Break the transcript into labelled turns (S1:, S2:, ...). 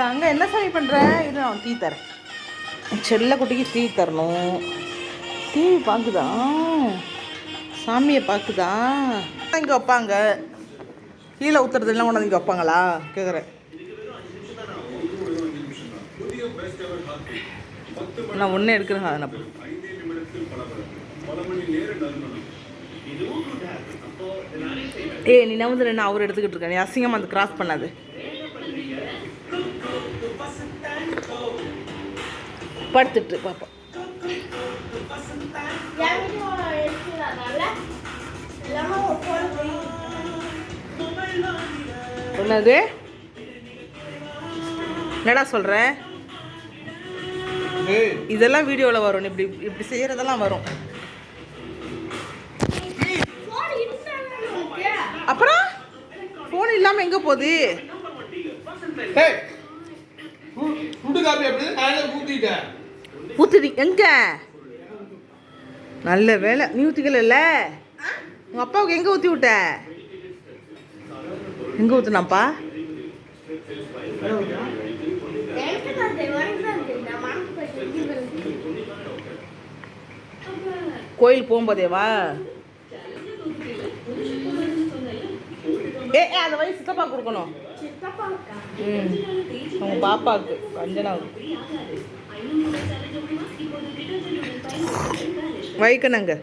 S1: தங்க என்ன சாமி பண்ணுற இது நான் டீ தரேன். செல்ல குட்டிக்கு டீ தரணும். டிவி பார்க்குதா சாமியை பார்க்குதா இங்கே வைப்பாங்க. கீழே ஊற்றுறதுலாம் கொண்டாந்து இங்கே வைப்பாங்களா? கேட்குறேன் நான் ஒன்றே எடுக்கிறேன் அதை நான் ஏய் நீ நவுந்து நான் அவர் எடுத்துக்கிட்டு இருக்கேன். நீ அசிங்கமாக அந்த கிராஸ் பண்ணாது. படுத்துட்டு
S2: போய்
S1: என்னது? என்னடா சொல்ற?
S3: ஏய்.
S1: இதெல்லாம் வீடியோவில் வரும். இப்படி இப்படி செய்யறதெல்லாம் வரும்? அப்புறம்? ஃபோன் இல்லாமல் எங்கே போகுது?
S3: ஏய் சு- சுடு காப்பி அப்படி காலையில் ஊற்றிட்டேன்
S1: ஊத்துடி எங்க? நல்ல வேலை. நீ ஊற்றிக்கல உங்கள் அப்பாவுக்கு எங்கே ஊற்றி விட்ட? எங்கே ஊற்றுனாப்பா. கோயில் போகும்போதேவா ஏ அந்த வயசு சித்தப்பா கொடுக்கணும்? ம். அவங்க பாப்பாவுக்கு அஞ்சனாவுக்கு வைக்கணுங்க